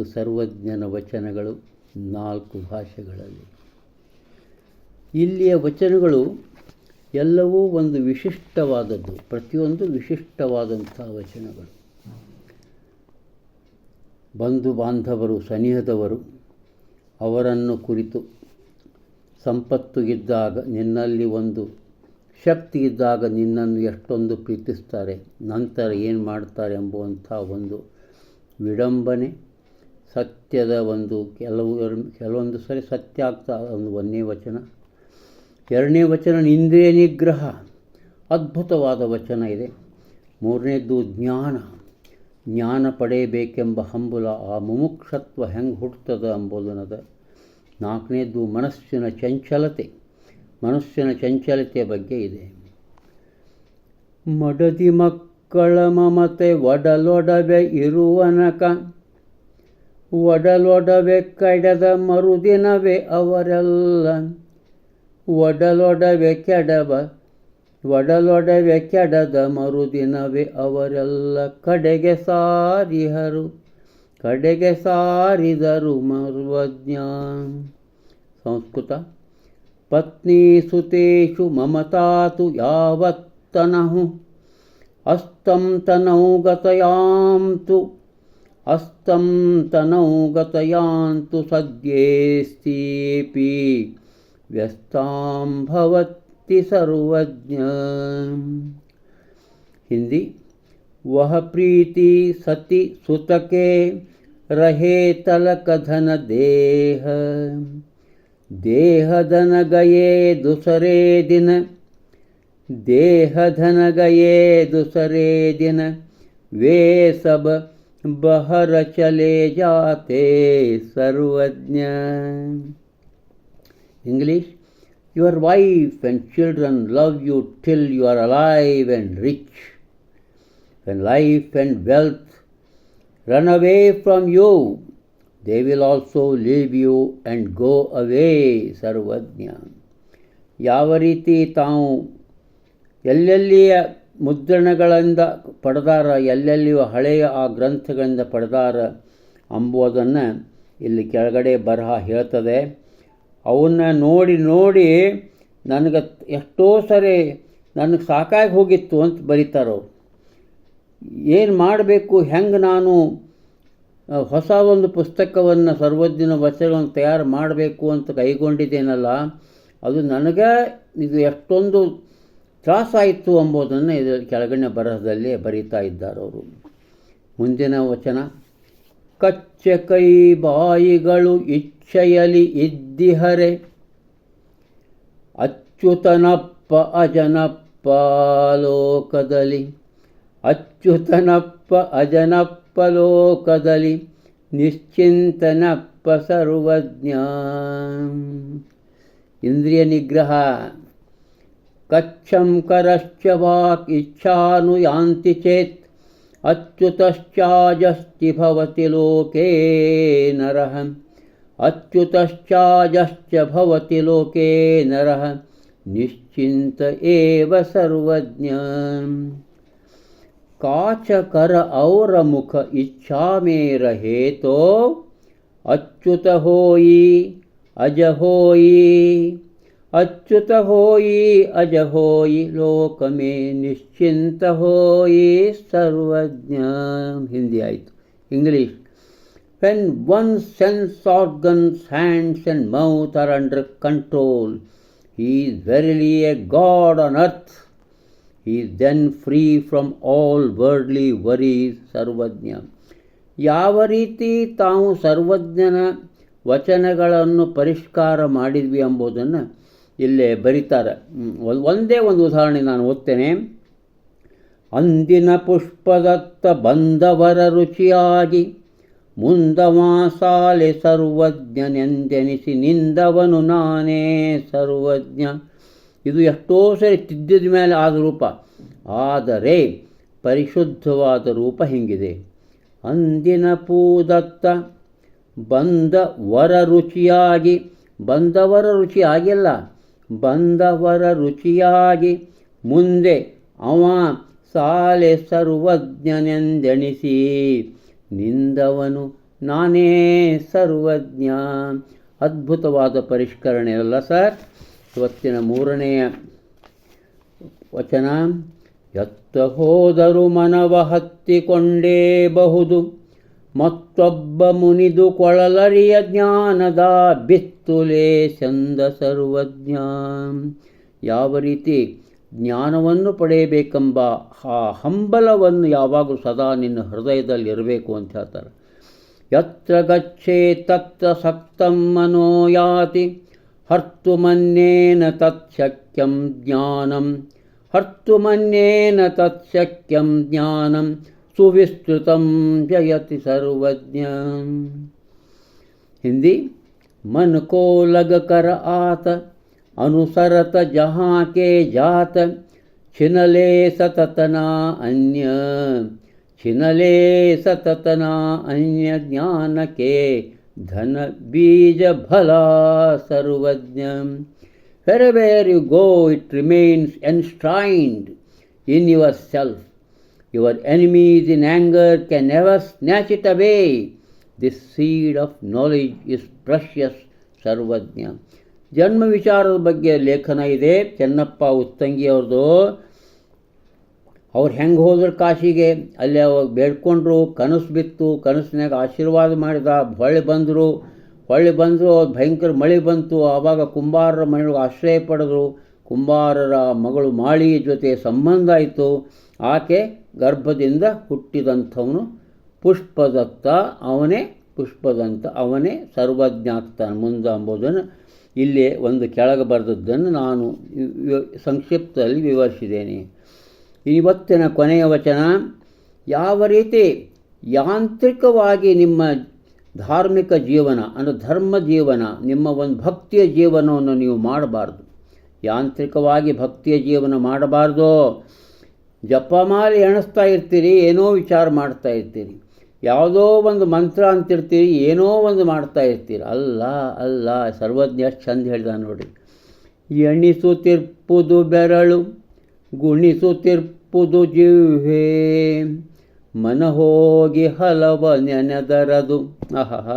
ನಾಲ್ಕು ಸರ್ವಜ್ಞನ ವಚನಗಳು ನಾಲ್ಕು ಭಾಷೆಗಳಲ್ಲಿ. ಇಲ್ಲಿಯ ವಚನಗಳು ಎಲ್ಲವೂ ಒಂದು ವಿಶಿಷ್ಟವಾದದ್ದು, ಪ್ರತಿಯೊಂದು ವಿಶಿಷ್ಟವಾದಂಥ ವಚನಗಳು. ಬಂಧು ಬಾಂಧವರು, ಸನಿಹದವರು, ಅವರನ್ನು ಕುರಿತು ಸಂಪತ್ತು ಇದ್ದಾಗ ನಿನ್ನಲ್ಲಿ ಒಂದು ಶಕ್ತಿ ಇದ್ದಾಗ ನಿನ್ನನ್ನು ಎಷ್ಟೊಂದು ಪ್ರೀತಿಸ್ತಾರೆ, ನಂತರ ಏನು ಮಾಡ್ತಾರೆ ಎಂಬುವಂಥ ಒಂದು ವಿಡಂಬನೆ ಸತ್ಯದ ಒಂದು ಕೆಲವು ಕೆಲವೊಂದು ಸರಿ ಸತ್ಯ ಆಗ್ತಾ ಒಂದು ಒಂದನೇ ವಚನ. ಎರಡನೇ ವಚನ ಇಂದ್ರಿಯ ನಿಗ್ರಹ. ಅದ್ಭುತವಾದ ವಚನ ಇದೆ. ಮೂರನೇದ್ದು ಜ್ಞಾನ. ಜ್ಞಾನ ಪಡೆಯಬೇಕೆಂಬ ಹಂಬಲ ಆ ಮುಮುಕ್ಷತ್ವ ಹೆಂಗೆ ಹುಟ್ಟುತ್ತದೆ ಎಂಬುದನ್ನದ. ನಾಲ್ಕನೇದ್ದು ಮನಸ್ಸಿನ ಚಂಚಲತೆ. ಮನಸ್ಸಿನ ಚಂಚಲತೆಯ ಬಗ್ಗೆ ಇದೆ. ಮಡದಿ ಮಕ್ಕಳ ಮಮತೆ ಒಡಲೊಡವೆ ಇರುವನಕ ಒಡಲೊಡವೆ ಕಡದ ಮರುದಿನವೇ ಅವರೆಲ್ಲ ಒಡಲೊಡವೆ ಕೆಡವ ಒಡಲೊಡವೆ ಕೆಡದ ಮರುದಿನವೇ ಅವರೆಲ್ಲ ಕಡೆಗೆ ಸಾರಿಹರು, ಕಡೆಗೆ ಸಾರಿದರು ಮರ್ವಜ್ಞ ಸಂಸ್ಕೃತ, ಪತ್ನಿ ಸುತೇಷು ಮಮತಾತು ಯಾವತ್ತನಹು ಅಸ್ತಂ ತನೌ ಗತಯಾಂತು हस्तं तनौ गतयान्तु सद्येऽस्तीपि व्यस्तां भवति सर्वज्ञ। हिन्दी वह प्रीति सति सुतके रहे तलकधन देह देहधन गये दुसरे दिन देहधन गये दुसरे दिन वे सब बहर चले जाते Sarvajna English your wife and children love you till you are alive and rich when life and wealth run away from you, they will also leave you and go away, Sarvajna ಯಾವ ರೀತಿ ತಾವು ಎಲ್ಲೆಲ್ಲಿಯ ಮುದ್ರಣಗಳಿಂದ ಪಡೆದಾರ, ಎಲ್ಲೆಲ್ಲಿಯೂ ಹಳೆಯ ಆ ಗ್ರಂಥಗಳಿಂದ ಪಡೆದಾರ ಅಂಬುದನ್ನು ಇಲ್ಲಿ ಕೆಳಗಡೆ ಬರಹ ಹೇಳ್ತದೆ. ಅವನ್ನ ನೋಡಿ ನೋಡಿ ನನಗೆ ಎಷ್ಟೋ ಸರಿ ನನಗೆ ಸಾಕಾಗಿ ಹೋಗಿತ್ತು ಅಂತ ಬರೀತಾರವ್ರು ಏನು ಮಾಡಬೇಕು, ಹೆಂಗೆ ನಾನು ಹೊಸ ಒಂದು ಪುಸ್ತಕವನ್ನು ಸರ್ವಜ್ಞನ ವಚನವನ್ನು ತಯಾರು ಮಾಡಬೇಕು ಅಂತ ಕೈಗೊಂಡಿದ್ದೇನಲ್ಲ, ಅದು ನನಗೆ ಇದು ಎಷ್ಟೊಂದು ತ್ರಾಸಾಯಿತು ಎಂಬುದನ್ನು ಇದರಲ್ಲಿ ಕೆಳಗಡೆ ಬರಹದಲ್ಲಿ ಬರೀತಾ ಇದ್ದಾರೆ ಅವರು. ಮುಂದಿನ ವಚನ, ಕಚ್ಚೆ ಕೈ ಬಾಯಿಗಳು ಇಚ್ಛೆಯಲಿ ಇದ್ದಿಹರೆ, ಅಚ್ಯುತನಪ್ಪ ಅಜನಪ್ಪ ಲೋಕದಲ್ಲಿ, ಅಚ್ಯುತನಪ್ಪ ಅಜನಪ್ಪ ಲೋಕದಲ್ಲಿ, ನಿಶ್ಚಿಂತನಪ್ಪ ಸರ್ವಜ್ಞ. ಇಂದ್ರಿಯ ನಿಗ್ರಹ कच्छम करश्च वाक्च्छानुयान्ति चेत् अच्युतश्चाजस्ति भवति लोके नरः। अच्युतश्चाजश्च भवति लोके नरः। निश्चिन्त एव सर्वज्ञ। काच कर और मुख इच्छा में रहे तो अच्युत होई, अज होई। ಅಚ್ಯುತ ಹೋಯಿ, ಅಜ ಹೋಯಿ, ಲೋಕಮೇ ನಿಶ್ಚಿಂತ ಹೋಯಿ, ಸರ್ವಜ್ಞ. ಹಿಂದಿ ಆಯಿತು. English. When one sense organs hands and mouth are under control he is verily a god on earth he then free from all worldly worries Sarvajna ಯಾವ ರೀತಿ ತಾವು ಸರ್ವಜ್ಞನ ವಚನಗಳನ್ನು ಪರಿಷ್ಕಾರ ಮಾಡಿದ್ವಿ ಎಂಬುದನ್ನು ಇಲ್ಲೇ ಬರೀತಾರೆ. ಒಂದೇ, ಒಂದು ಉದಾಹರಣೆ ನಾನು ಓದ್ತೇನೆ. ಅಂದಿನ ಪುಷ್ಪದತ್ತ ಬಂದವರ ರುಚಿಯಾಗಿ ಮುಂದವಾಸಾಲೆ ಸರ್ವಜ್ಞನೆಂದೆನಿಸಿ ನಿಂದವನು ನಾನೇ ಸರ್ವಜ್ಞ. ಇದು ಎಷ್ಟೋ ಸರಿ ತಿದ್ದಿದ ಮೇಲೆ ಆದ ರೂಪ. ಆದರೆ ಪರಿಶುದ್ಧವಾದ ರೂಪ ಹಿಂಗಿದೆ. ಅಂದಿನ ಪೂದತ್ತ ಬಂದ ವರ ರುಚಿಯಾಗಿ, ಬಂದವರ ರುಚಿ ಆಗಿಲ್ಲ. ಬಂದವರ ರುಚಿಯಾಗಿ ಮುಂದೆ ಅವ ಸಾಲೆ ಸರ್ವಜ್ಞನೆಂದೆಣಿಸಿ, ನಿಂದವನು ನಾನೇ ಸರ್ವಜ್ಞ. ಅದ್ಭುತವಾದ ಪರಿಷ್ಕರಣೆ ಅಲ್ಲ ಸರ್? ಇವತ್ತಿನ ಮೂರನೆಯ ವಚನ, ಎತ್ತ ಹೋದರು ಮನವ ಹತ್ತಿಕೊಂಡೇ ಬಹುದು ಮತ್ತೊಬ್ಬ ಮುನಿದು ಕೊಳಲರಿಯ ಜ್ಞಾನದ ಬಿತ್ತುಲೆ ಚಂದ ಸರ್ವಜ್ಞ. ಯಾವ ರೀತಿ ಜ್ಞಾನವನ್ನು ಪಡೆಯಬೇಕೆಂಬ ಆ ಹಂಬಲವನ್ನು ಯಾವಾಗಲೂ ಸದಾ ನಿನ್ನ ಹೃದಯದಲ್ಲಿ ಇರಬೇಕು ಅಂತ ಹೇಳ್ತಾರೆ. ಯತ್ರ ಗಚ್ಚೇ ತತ್ರ ಸಕ್ತಂ ಮನೋ ಯಾತಿ, ಹರ್ತು ಮನ್ನೇನ ತತ್ಶಕ್ಯಂ ಜ್ಞಾನಂ, ಹರ್ತು ಮನ್ನೇನ ತತ್ಶಕ್ಯಂ ಜ್ಞಾನಂ सुविस्तृत जयति सर्वज्ञ हिंदी मन को लग कर आत, अनुसरत जहाँ के जात, छिनले सततना अन्य। छिनले सततना अन्य ज्ञान के धन बीज भला Sarvajna go it remains it remains in in self your enemies in anger can never snatch it away. This seed of knowledge is precious Sarvajna ಜನ್ಮ ವಿಚಾರದ ಬಗ್ಗೆ ಲೇಖನ ಇದೆ. ಚೆನ್ನಪ್ಪ ಉತ್ತಂಗಿ ಅವ್ರದ್ದು. ಅವ್ರು ಹೆಂಗೆ ಹೋದ್ರು ಕಾಶಿಗೆ? ಅಲ್ಲಿ ಅವಾಗ ಬೇಡ್ಕೊಂಡ್ರು. ಕನಸು ಬಿತ್ತು. ಕನಸಿನಾಗ ಆಶೀರ್ವಾದ ಮಾಡಿದ. ಹೊಳ್ಳಿ ಬಂದರು. ಹೊಳ್ಳಿ ಬಂದರು ಭಯಂಕರ ಮಳೆ ಬಂತು. ಆವಾಗ ಕುಂಬಾರರ ಮನೆಯೊಳಗೆ ಆಶ್ರಯ ಪಡೆದರು. ಕುಂಬಾರರ ಮಗಳು ಮಾಳಿ ಜೊತೆ ಸಂಬಂಧ ಆಯಿತು. ಆಕೆ ಗರ್ಭದಿಂದ ಹುಟ್ಟಿದಂಥವನು ಪುಷ್ಪದತ್ತ ಅವನೇ ಪುಷ್ಪದಂತ, ಅವನೇ ಸರ್ವಜ್ಞಾತ ಮುಂದಾಂಬುದನ್ನು ಇಲ್ಲಿ ಒಂದು ಕೆಳಗೆ ಬರೆದದ್ದನ್ನು ನಾನು ಸಂಕ್ಷಿಪ್ತದಲ್ಲಿ ವಿವರಿಸಿದ್ದೇನೆ. ಇವತ್ತಿನ ಕೊನೆಯ ವಚನ, ಯಾವ ರೀತಿ ಯಾಂತ್ರಿಕವಾಗಿ ನಿಮ್ಮ ಧಾರ್ಮಿಕ ಜೀವನ, ಅಂದರೆ ಧರ್ಮ ಜೀವನ, ನಿಮ್ಮ ಒಂದು ಭಕ್ತಿಯ ಜೀವನವನ್ನು ನೀವು ಮಾಡಬಾರ್ದು. ಯಾಂತ್ರಿಕವಾಗಿ ಭಕ್ತಿಯ ಜೀವನ ಮಾಡಬಾರ್ದು. ಜಪಮಾಲೆ ಎಣಿಸ್ತಾ ಇರ್ತೀರಿ, ಏನೋ ವಿಚಾರ ಮಾಡ್ತಾ ಇರ್ತೀರಿ. ಯಾವುದೋ ಒಂದು ಮಂತ್ರ ಅಂತಿರ್ತೀರಿ, ಏನೋ ಒಂದು ಮಾಡ್ತಾ ಇರ್ತೀರಿ. ಅಲ್ಲ ಅಲ್ಲ, ಸರ್ವಜ್ಞ ಚಂದ ಹೇಳ್ದ ನೋಡಿ. ಎಣಿಸುತ್ತಿರ್ಪುದು ಬೆರಳು, ಗುಣಿಸುತ್ತಿರ್ಪುದು ಮನ ಹೋಗಿ ಹಲವ ನೆನೆದರದು. ಅಹಹ.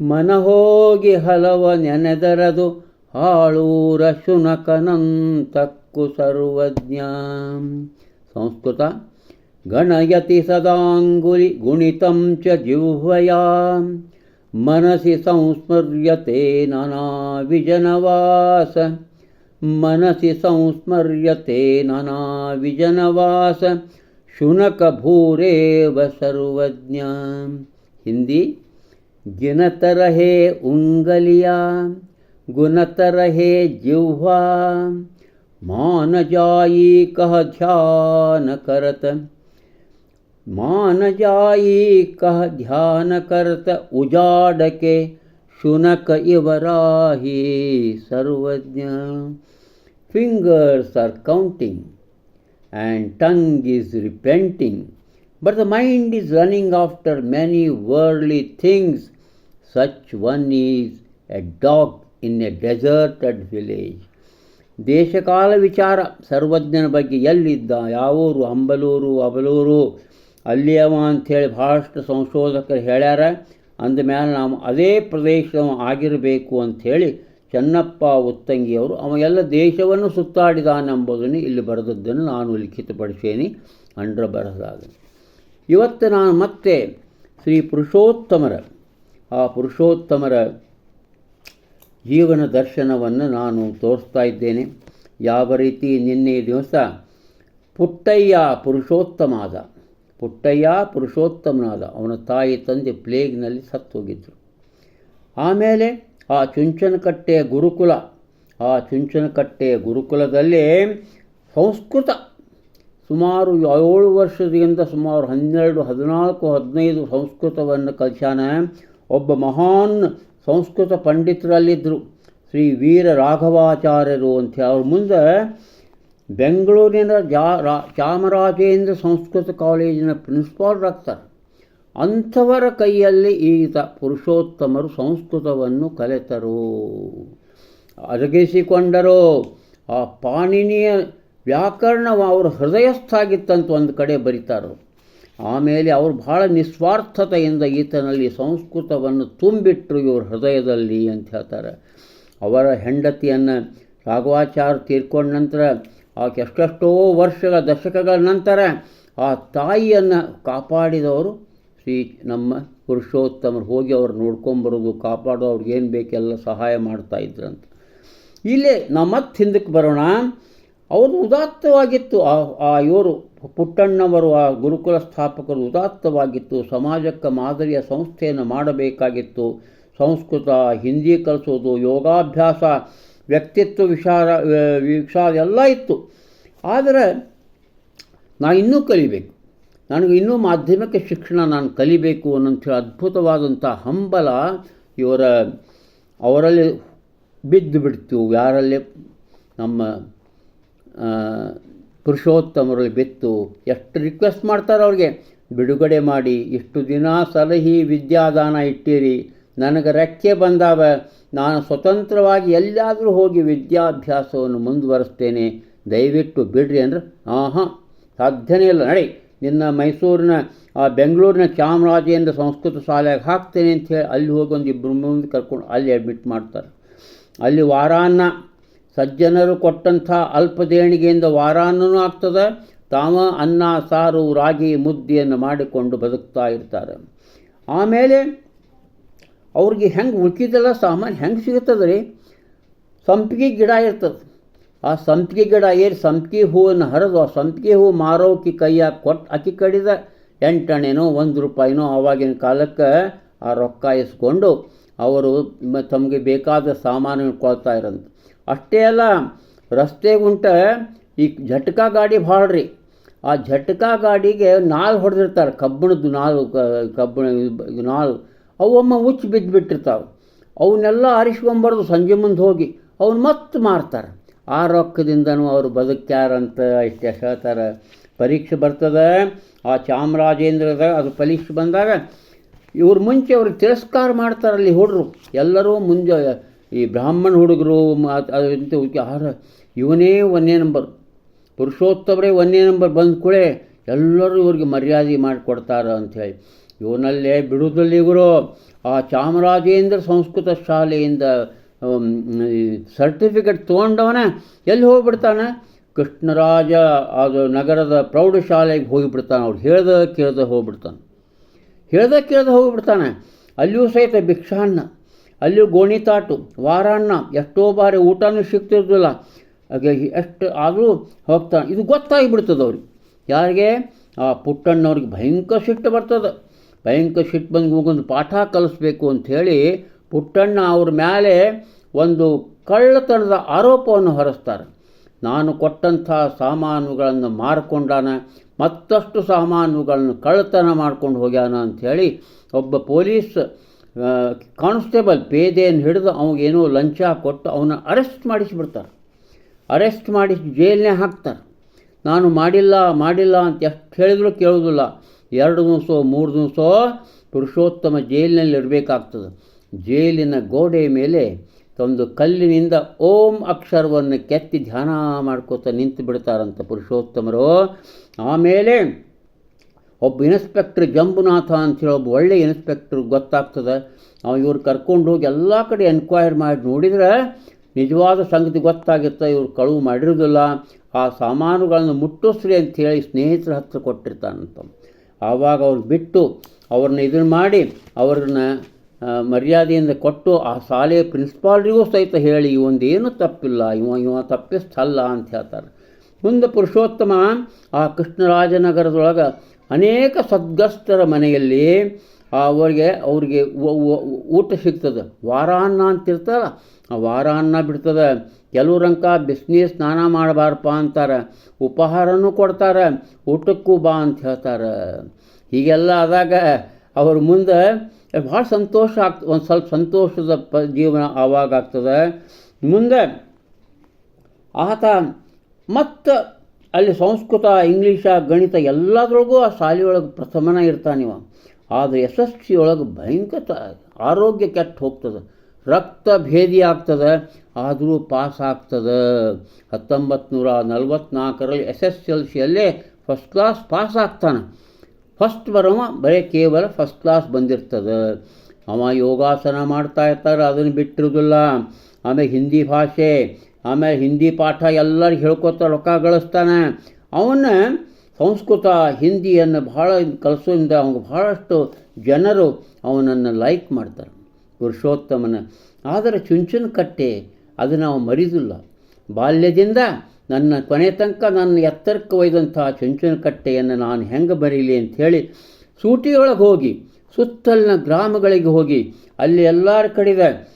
ಮನ ಹೋಗಿ ಹಲವ ನೆನೆದರದು. ಹಾಳೂರ ಶುನಕನಂತಕ್ಕು सर्वज्ञां संस्कृत। गणयति सदाङ्गुलिगुणितं च जिह्वया मनसि संस्मर्यते ननाविजनवास। मनसि संस्मर्यते ननाविजनवास। शुनकभूरेव सर्वज्ञ हिंदी गिनत रहे उंगलिया गुनत रहे जिह्वा मान जाई कह ध्यान करत। मान जाई कह ध्यान करत उजाड़ के सुनक इवराही Sarvajna. Fingers are counting and tongue is repenting but the mind is running after many worldly things such one is a dog in a deserted village ದೇಶಕಾಲ ವಿಚಾರ ಸರ್ವಜ್ಞನ ಬಗ್ಗೆ ಎಲ್ಲಿದ್ದ? ಯಾವೂರು? ಅಂಬಲೂರು? ಅಬಲೂರು? ಅಲ್ಲಿಯವ ಅಂಥೇಳಿ ಭಾಳಷ್ಟು ಸಂಶೋಧಕರು ಹೇಳ್ಯಾರ. ಅಂದಮೇಲೆ ನಾವು ಅದೇ ಪ್ರದೇಶ ಆಗಿರಬೇಕು ಅಂಥೇಳಿ ಚೆನ್ನಪ್ಪ ಉತ್ತಂಗಿಯವರು ಅವ ಎಲ್ಲ ದೇಶವನ್ನು ಸುತ್ತಾಡಿದಾನೆಂಬುದನ್ನು ಇಲ್ಲಿ ಬರೆದದ್ದನ್ನು ನಾನು ಲಿಖಿತಪಡಿಸೇನಿ. ಅಂಡ್ರ ಬರಹದಾಗ ಇವತ್ತು ನಾನು ಮತ್ತೆ ಶ್ರೀ ಪುರುಷೋತ್ತಮರ, ಆ ಪುರುಷೋತ್ತಮರ ಜೀವನ ದರ್ಶನವನ್ನು ನಾನು ತೋರಿಸ್ತಾ ಇದ್ದೇನೆ. ಯಾವ ರೀತಿ ನಿನ್ನೆ ದಿವಸ ಪುಟ್ಟಯ್ಯ ಪುರುಷೋತ್ತಮಾದ, ಪುಟ್ಟಯ್ಯ ಪುರುಷೋತ್ತಮನಾದ ಅವನ ತಾಯಿ ತಂದೆ ಪ್ಲೇಗ್ನಲ್ಲಿ ಸತ್ತು ಹೋಗಿದ್ದರು ಆಮೇಲೆ ಆ ಚುಂಚನಕಟ್ಟೆಯ ಗುರುಕುಲ, ಆ ಚುಂಚನಕಟ್ಟೆಯ ಗುರುಕುಲದಲ್ಲಿ ಸಂಸ್ಕೃತ ಸುಮಾರು ಏಳು ವರ್ಷದಿಂದ ಸುಮಾರು ಹನ್ನೆರಡು, ಹದಿನಾಲ್ಕು, ಹದಿನೈದು ಸಂಸ್ಕೃತವನ್ನು ಕಲಿಸ್ಯಾನ ಒಬ್ಬ ಮಹಾನ್ ಸಂಸ್ಕೃತ ಪಂಡಿತರಲ್ಲಿದ್ದರು ಶ್ರೀ ವೀರ ರಾಘವಾಚಾರ್ಯರು ಅಂತ ಅವ್ರ ಮುಂದೆ ಬೆಂಗಳೂರಿನ ಜಾ, ರಾ, ಚಾಮರಾಜೇಂದ್ರ ಸಂಸ್ಕೃತ ಕಾಲೇಜಿನ ಪ್ರಿನ್ಸಿಪಾಲ್ ಪ್ರಿನ್ಸಿಪಾಲ್ರಾಗ್ತಾರೆ ಅಂಥವರ ಕೈಯಲ್ಲಿ ಈತ ಪುರುಷೋತ್ತಮರು ಸಂಸ್ಕೃತವನ್ನು ಕಲಿತರು. ಅರಗಿಸಿಕೊಂಡರು ಆ ಪಾಣಿನಿಯ ವ್ಯಾಕರಣ ಅವರು ಹೃದಯಸ್ಥಾಗಿತ್ತಂತ ಒಂದು ಕಡೆ ಬರೀತಾರೋ ಆಮೇಲೆ ಅವರು ಬಹಳ ನಿಸ್ವಾರ್ಥತೆಯಿಂದ ಈತನಲ್ಲಿ ಸಂಸ್ಕೃತವನ್ನು ತುಂಬಿಟ್ರು ಇವ್ರ ಹೃದಯದಲ್ಲಿ ಅಂತ ಹೇಳ್ತಾರೆ. ಅವರ ಹೆಂಡತಿಯನ್ನು ರಾಘವಾಚಾರ ತೀರ್ಕೊಂಡ ನಂತರ ಆಕೆ ಎಷ್ಟೆಷ್ಟೋ ವರ್ಷಗಳ ದಶಕಗಳ ನಂತರ ಆ ತಾಯಿಯನ್ನು ಕಾಪಾಡಿದವರು ಶ್ರೀ ನಮ್ಮ ಪುರುಷೋತ್ತಮರು. ಹೋಗಿ ಅವ್ರು ನೋಡ್ಕೊಂಬರೋದು, ಕಾಪಾಡೋ, ಅವ್ರಿಗೆ ಏನು ಬೇಕೆಲ್ಲ ಸಹಾಯ ಮಾಡ್ತಾ ಇದ್ರಂತ ಇಲ್ಲೇ ನಾವು ಮತ್ತೆ ಹಿಂದಕ್ಕೆ ಬರೋಣ. ಅವರು ಉದಾತ್ತವಾಗಿತ್ತು. ಆ ಇವರು ಪುಟ್ಟಣ್ಣವರು ಆ ಗುರುಕುಲ ಸ್ಥಾಪಕರು ಉದಾತ್ತವಾಗಿತ್ತು. ಸಮಾಜಕ್ಕೆ ಮಾದರಿಯ ಸಂಸ್ಥೆಯನ್ನು ಮಾಡಬೇಕಾಗಿತ್ತು. ಸಂಸ್ಕೃತ, ಹಿಂದಿ ಕಲಿಸೋದು, ಯೋಗಾಭ್ಯಾಸ, ವ್ಯಕ್ತಿತ್ವ ವಿಚಾರ ವಿಚಾರ ಎಲ್ಲ ಇತ್ತು. ಆದರೆ ನಾನು ಇನ್ನೂ ಕಲಿಬೇಕು. ನನಗೆ ಇನ್ನೂ ಮಾಧ್ಯಮಿಕ ಶಿಕ್ಷಣ ನಾನು ಕಲಿಬೇಕು ಅನ್ನೋಂಥೇಳಿ ಅದ್ಭುತವಾದಂಥ ಹಂಬಲ ಇವರ, ಅವರಲ್ಲಿ ಬಿದ್ದು ಬಿಡ್ತು. ಯಾರಲ್ಲಿ ನಮ್ಮ ಪುರುಷೋತ್ತಮರಲ್ಲಿ ಬಿತ್ತು. ಎಷ್ಟು ರಿಕ್ವೆಸ್ಟ್ ಮಾಡ್ತಾರೆ ಅವ್ರಿಗೆ? ಬಿಡುಗಡೆ ಮಾಡಿ, ಇಷ್ಟು ದಿನ ಸಲಹಿ, ವಿದ್ಯಾದಾನ ಇಟ್ಟಿರಿ. ನನಗೆ ರೆಕ್ಕೆ ಬಂದಾವ. ನಾನು ಸ್ವತಂತ್ರವಾಗಿ ಎಲ್ಲಾದರೂ ಹೋಗಿ ವಿದ್ಯಾಭ್ಯಾಸವನ್ನು ಮುಂದುವರೆಸ್ತೇನೆ. ದಯವಿಟ್ಟು ಬಿಡ್ರಿ ಅಂದ್ರೆ, ಆಹಾ, ಸಾಧ್ಯನೇ ಇಲ್ಲ. ನಡಿ, ನಿನ್ನ ಮೈಸೂರಿನ, ಆ ಬೆಂಗಳೂರಿನ ಚಾಮರಾಜೇಂದ್ರ ಸಂಸ್ಕೃತ ಶಾಲೆಗೆ ಹಾಕ್ತೇನೆ ಅಂತ ಹೇಳಿ ಅಲ್ಲಿ ಹೋಗಿ ಒಂದು ಇಬ್ಬರು ಮುಂದೆ ಕರ್ಕೊಂಡು, ಅಲ್ಲಿ ಅಡ್ಮಿಟ್ ಮಾಡ್ತಾರೆ. ಅಲ್ಲಿ ವಾರಾನ್ನ ಸಜ್ಜನರು ಕೊಟ್ಟಂಥ ಅಲ್ಪ ದೇಣಿಗೆಯಿಂದ ವಾರಾನ್ನೂ ಆಗ್ತದೆ. ತಾವ ಅನ್ನ, ಸಾರು, ರಾಗಿ, ಮುದ್ದೆಯನ್ನು ಮಾಡಿಕೊಂಡು ಬದುಕ್ತಾ ಇರ್ತಾರೆ. ಆಮೇಲೆ ಅವ್ರಿಗೆ ಹೆಂಗೆ ಉಳ್ಕಿದೆಲ್ಲ ಸಾಮಾನು ಹೆಂಗೆ ಸಿಗುತ್ತದೆ ರೀ? ಸಂಪಿಗೆ ಗಿಡ ಇರ್ತದೆ. ಆ ಸಂಪಿಗೆ ಗಿಡ ಏರಿ ಸಂಪಿಗೆ ಹೂವನ್ನು ಹರಿದು, ಆ ಸಂಪಿಗೆ ಹೂವು ಮಾರೋಕೆ ಕೈಯಾಗಿ ಕೊಟ್ಟು ಅಕ್ಕಿ ಕಡಿದ ಎಂಟಣೆನೋ ಒಂದು ರೂಪಾಯಿನೋ ಆವಾಗಿನ ಕಾಲಕ್ಕೆ ಆ ರೊಕ್ಕ ಇಸ್ಕೊಂಡು ಅವರು ತಮಗೆ ಬೇಕಾದ ಸಾಮಾನು ಕೊಳ್ತಾ ಇರೋದು ಅಷ್ಟೇ ಅಲ್ಲ, ರಸ್ತೆಗುಂಟ ಈ ಝಟ್ಕಾ ಗಾಡಿ ಭಾಳ ರೀ ಆ ಝಟ್ಕಾ ಗಾಡಿಗೆ ನಾಲ್ ಹೊಡೆದಿರ್ತಾರೆ ಕಬ್ಬಿಣದ್ದು ನಾಲ್ಕು ಕ- ಕಬ್ಬಿಣ ನಾಲು. ಅವಮ್ಮ ಉಚ್ಚಿ ಬಿದ್ದು ಬಿಟ್ಟಿರ್ತಾವೆ ಅವನ್ನೆಲ್ಲ ಆರಿಸ್ಕೊಂಬಾರ್ದು ಸಂಜೆ ಮುಂದೆ ಹೋಗಿ ಅವನ್ನ ಮತ್ತೆ ಮಾರ್ತಾರೆ. ಆ ರೊಕ್ಕದಿಂದನೂ ಅವರು ಬದುಕ್ಯಾರಂತ ಇಷ್ಟೇ ಹೇಳ್ತಾರೆ. ಪರೀಕ್ಷೆ ಬರ್ತದೆ, ಆ ಚಾಮರಾಜೇಂದ್ರದ ಅದು ಪರೀಕ್ಷೆ ಬಂದಾಗ ಇವ್ರ ಮುಂಚೆ ಅವ್ರಿಗೆ ತಿರಸ್ಕಾರ ಮಾಡ್ತಾರೆ ಅಲ್ಲಿ ಹುಡುಗರು ಎಲ್ಲರೂ ಮುಂದೆ ಈ ಬ್ರಾಹ್ಮಣ ಹುಡುಗರು ಆಹಾರ, ಇವನೇ ಒಂದೇ ನಂಬರ್ ಪುರುಷೋತ್ತಮರೇ ಒಂದೇ ನಂಬರ್ ಬಂದ ಕೂಡಲೇ ಎಲ್ಲರೂ ಇವ್ರಿಗೆ ಮರ್ಯಾದೆ ಮಾಡಿಕೊಡ್ತಾರೆ ಅಂಥೇಳಿ ಇವನಲ್ಲೇ ಬಿಡುವುದಲ್ಲಿ ಇವರು ಆ ಚಾಮರಾಜೇಂದ್ರ ಸಂಸ್ಕೃತ ಶಾಲೆಯಿಂದ ಸರ್ಟಿಫಿಕೇಟ್ ತೊಗೊಂಡವನ ಎಲ್ಲಿ ಹೋಗಿಬಿಡ್ತಾನೆ? ಕೃಷ್ಣರಾಜ, ಅದು ನಗರದ ಪ್ರೌಢಶಾಲೆಗೆ ಹೋಗಿಬಿಡ್ತಾನೆ. ಅವ್ರು ಹೇಳ್ದ ಕೇಳ್ದ ಹೋಗ್ಬಿಡ್ತಾನೆ. ಹೇಳ್ದ ಕೇಳ್ದ ಹೋಗಿಬಿಡ್ತಾನೆ. ಅಲ್ಲಿಯೂ ಸಹಿತ ಭಿಕ್ಷಾನ್ನ. ಅಲ್ಲಿಯೂ ಗೋಣಿತಾಟು ವಾರಾನ್ನ ಎಷ್ಟೋ ಬಾರಿ ಊಟನೂ ಸಿಗ್ತಿರ್ದಿಲ್ಲ. ಹಾಗೆ ಎಷ್ಟು ಆದರೂ ಹೋಗ್ತಾನೆ. ಇದು ಗೊತ್ತಾಗಿಬಿಡ್ತದೆ ಅವ್ರಿಗೆ ಯಾರಿಗೆ? ಆ ಪುಟ್ಟಣ್ಣವ್ರಿಗೆ ಭಯಂಕರ ಸಿಟ್ಟು ಬರ್ತದೆ. ಭಯಂಕರ ಸಿಟ್ಟು ಬಂದು ಹೋಗೊಂದು ಪಾಠ ಕಲಿಸ್ಬೇಕು ಅಂಥೇಳಿ ಪುಟ್ಟಣ್ಣ ಅವ್ರ ಮೇಲೆ ಒಂದು ಕಳ್ಳತನದ ಆರೋಪವನ್ನು ಹೊರಿಸ್ತಾರೆ. ನಾನು ಕೊಟ್ಟಂಥ ಸಾಮಾನುಗಳನ್ನು ಮಾರ್ಕೊಂಡಾನ, ಮತ್ತಷ್ಟು ಸಾಮಾನುಗಳನ್ನು ಕಳ್ಳತನ ಮಾಡ್ಕೊಂಡು ಹೋಗ್ಯಾನ ಅಂಥೇಳಿ ಒಬ್ಬ ಪೊಲೀಸ್ ಕಾನ್ಸ್ಟೇಬಲ್ ಪೇದೆಯನ್ನು ಹಿಡಿದು ಅವನಿಗೇನೋ ಲಂಚ ಕೊಟ್ಟು ಅವನ ಅರೆಸ್ಟ್ ಮಾಡಿಸಿಬಿಡ್ತಾರೆ. ಅರೆಸ್ಟ್ ಮಾಡಿಸಿ ಜೈಲನ್ನೇ ಹಾಕ್ತಾರೆ. ನಾನು ಮಾಡಿಲ್ಲ ಮಾಡಿಲ್ಲ ಅಂತ ಎಷ್ಟು ಹೇಳಿದ್ರು ಕೇಳೋದಿಲ್ಲ ಎರಡು ದಿವಸ, ಮೂರು ದಿವಸ ಪುರುಷೋತ್ತಮ ಜೈಲಿನಲ್ಲಿ ಇರಬೇಕಾಗ್ತದೆ ಜೈಲಿನ ಗೋಡೆ ಮೇಲೆ ಒಂದು ಕಲ್ಲಿನಿಂದ ಓಂ ಅಕ್ಷರವನ್ನು ಕೆತ್ತಿ ಧ್ಯಾನ ಮಾಡ್ಕೋತ ನಿಂತು ಬಿಡ್ತಾರಂತ ಪುರುಷೋತ್ತಮರು. ಆಮೇಲೆ ಒಬ್ಬ ಇನ್ಸ್ಪೆಕ್ಟ್ರ್ ಜಂಬುನಾಥ ಅಂತ ಹೇಳಿ ಒಬ್ಬ ಒಳ್ಳೆ ಇನ್ಸ್ಪೆಕ್ಟ್ರ್ ಗೊತ್ತಾಗ್ತದೆ. ಅವ ಇವ್ರು ಕರ್ಕೊಂಡು ಹೋಗಿ ಎಲ್ಲ ಕಡೆ ಎನ್ಕ್ವೈರ್ ಮಾಡಿ ನೋಡಿದ್ರೆ ನಿಜವಾದ ಸಂಗತಿ ಗೊತ್ತಾಗುತ್ತೆ, ಇವ್ರು ಕಳುವು ಮಾಡಿರೋದಿಲ್ಲ. ಆ ಸಾಮಾನುಗಳನ್ನು ಮುಟ್ಟಿಸ್ರಿ ಅಂಥೇಳಿ ಸ್ನೇಹಿತರ ಹತ್ರ ಕೊಟ್ಟಿರ್ತಾನಂತ ಆವಾಗ ಅವ್ರು ಬಿಟ್ಟು ಅವ್ರನ್ನ ಇದನ್ನು ಮಾಡಿ ಅವ್ರನ್ನ ಮರ್ಯಾದೆಯಿಂದ ಕೊಟ್ಟು ಆ ಶಾಲೆಯ ಪ್ರಿನ್ಸಿಪಾಲ್ರಿಗೂ ಸಹಿತ ಹೇಳಿ, ಇವೊಂದೇನು ತಪ್ಪಿಲ್ಲ, ಇವ ಇವ ತಪ್ಪಿಸ್ತಲ್ಲ ಅಂತ ಹೇಳ್ತಾರೆ. ಮುಂದೆ ಪುರುಷೋತ್ತಮ ಆ ಕೃಷ್ಣರಾಜನಗರದೊಳಗೆ ಅನೇಕ ಸದ್ಗಸ್ತರ ಮನೆಯಲ್ಲಿ ಅವರಿಗೆ, ಅವ್ರಿಗೆ ಊಟ ಸಿಗ್ತದೆ. ವಾರಾನ್ನ ಅಂತಿರ್ತಲ್ಲ ಆ ವಾರಾನ್ನ ಬಿಡ್ತದೆ. ಕೆಲವ್ರಂಕ ಬಿಸ್ನೀರು ಸ್ನಾನ ಮಾಡಬಾರಪ್ಪ ಅಂತಾರೆ. ಉಪಹಾರನೂ ಕೊಡ್ತಾರೆ. ಊಟಕ್ಕೂ ಬಾ ಅಂತ ಹೇಳ್ತಾರೆ. ಹೀಗೆಲ್ಲ ಆದಾಗ ಅವ್ರ ಮುಂದೆ ಭಾಳ ಸಂತೋಷ ಆಗ್ತ, ಒಂದು ಸ್ವಲ್ಪ ಸಂತೋಷದ ಪ, ಜೀವನ ಆವಾಗ ಆಗ್ತದೆ. ಮುಂದೆ ಆತ ಮತ್ತು ಅಲ್ಲಿ ಸಂಸ್ಕೃತ, ಇಂಗ್ಲೀಷ, ಗಣಿತ ಎಲ್ಲದರೊಳಗೂ ಆ ಶಾಲೆಯೊಳಗೆ ಪ್ರಥಮನ ಇರ್ತಾನಿವ ಆದರೆ ಎಸ್ ಎಸ್ ಸಿ ಭಯಂಕರ ಆರೋಗ್ಯ ಕೆಟ್ಟು ಹೋಗ್ತದೆ. ರಕ್ತ ಭೇದಿ ಆಗ್ತದೆ, ಆದರೂ ಪಾಸ್ ಆಗ್ತದೆ. ಹತ್ತೊಂಬತ್ತು ನೂರ ನಲ್ವತ್ನಾಲ್ಕರಲ್ಲಿ ಎಸ್ ಎಸ್ ಎಲ್ ಸಿಯಲ್ಲೇ ಫಸ್ಟ್ ಕ್ಲಾಸ್ ಪಾಸ್ ಆಗ್ತಾನೆ. ಫಸ್ಟ್ ಬರವ, ಬರೀ ಕೇವಲ ಫಸ್ಟ್ ಕ್ಲಾಸ್ ಬಂದಿರ್ತದೆ. ಅವ ಯೋಗಾಸನ ಮಾಡ್ತಾ ಇರ್ತಾರೆ, ಅದನ್ನು ಬಿಟ್ಟಿರೋದಿಲ್ಲ. ಆಮೇಲೆ ಹಿಂದಿ ಭಾಷೆ ಆಮೇಲೆ ಹಿಂದಿ ಪಾಠ ಎಲ್ಲರಿಗೆ ಹೇಳ್ಕೊತ ರೊಕ್ಕ ಗಳಿಸ್ತಾನೆ. ಅವನ್ನ ಸಂಸ್ಕೃತ, ಹಿಂದಿಯನ್ನು ಭಾಳ ಕಲಿಸೋದ್ರಿಂದ ಅವ್ನಿಗೆ ಭಾಳಷ್ಟು ಜನರು ಅವನನ್ನು ಲೈಕ್ ಮಾಡ್ತಾರೆ. ಪುರುಷೋತ್ತಮನ. ಆದರೆ ಚುಂಚನಕಟ್ಟೆ ಅದು ನಾವು ಮರಿದಿಲ್ಲ. ಬಾಲ್ಯದಿಂದ ನನ್ನ ಕೊನೆ ತನಕ ನನ್ನ ಎತ್ತರಕ್ಕೆ ಒಯ್ದಂಥ ಚುಂಚನಕಟ್ಟೆಯನ್ನು ನಾನು ಹೆಂಗೆ ಬರೀಲಿ ಅಂಥೇಳಿ ಸೂಟಿಯೊಳಗೆ ಹೋಗಿ, ಸುತ್ತಲಿನ ಗ್ರಾಮಗಳಿಗೆ ಹೋಗಿ, ಅಲ್ಲಿ ಎಲ್ಲರ ಕಡೆದ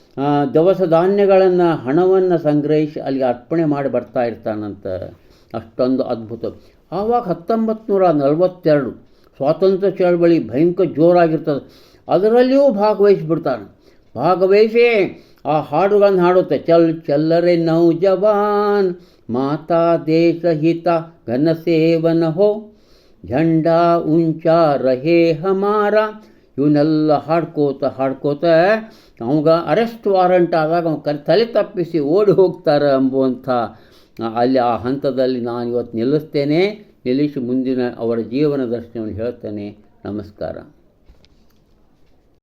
ದವಸ ಧಾನ್ಯಗಳನ್ನು, ಹಣವನ್ನು ಸಂಗ್ರಹಿಸಿ ಅಲ್ಲಿ ಅರ್ಪಣೆ ಮಾಡಿ ಬರ್ತಾ ಇರ್ತಾನಂತ ಅಷ್ಟೊಂದು ಅದ್ಭುತ. ಆವಾಗ ಹತ್ತೊಂಬತ್ತು ನೂರ ನಲವತ್ತೆರಡು ಸ್ವಾತಂತ್ರ್ಯ ಚಳವಳಿ ಭಯಂಕರ ಜೋರಾಗಿರ್ತದೆ. ಅದರಲ್ಲಿಯೂ ಭಾಗವಹಿಸಿಬಿಡ್ತಾನೆ. ಭಾಗವಹಿಸಿ ಆ ಹಾಡುಗಳನ್ನು ಹಾಡುತ್ತೆ. ಚಲ್, ಚಲ್ಲರೆ ನೌಜವಾನ್ ಮಾತಾ ದೇಶ ಹಿತ, ಘನ ಸೇವನ ಹೋ. ಝಂಡಾ ಉಂಚಾ ರಹೇ ಹಮಾರ ಇವನ್ನೆಲ್ಲ ಹಾಡ್ಕೋತ ಹಾಡ್ಕೋತ ಅವಾಗ ಅರೆಸ್ಟ್ ವಾರಂಟ್ ಆದಾಗ ಅವ್ನು ತಲೆ ತಪ್ಪಿಸಿ ಓಡಿ ಹೋಗ್ತಾರೆ ಎಂಬುವಂಥ ಅಲ್ಲಿ ಆ ಹಂತದಲ್ಲಿ ನಾನು ಇವತ್ತು ನಿಲ್ಲಿಸ್ತೇನೆ. ನಿಲ್ಲಿಸಿ ಮುಂದಿನ ಅವರ ಜೀವನ ದರ್ಶನವನ್ನು ಹೇಳ್ತೇನೆ. ನಮಸ್ಕಾರ.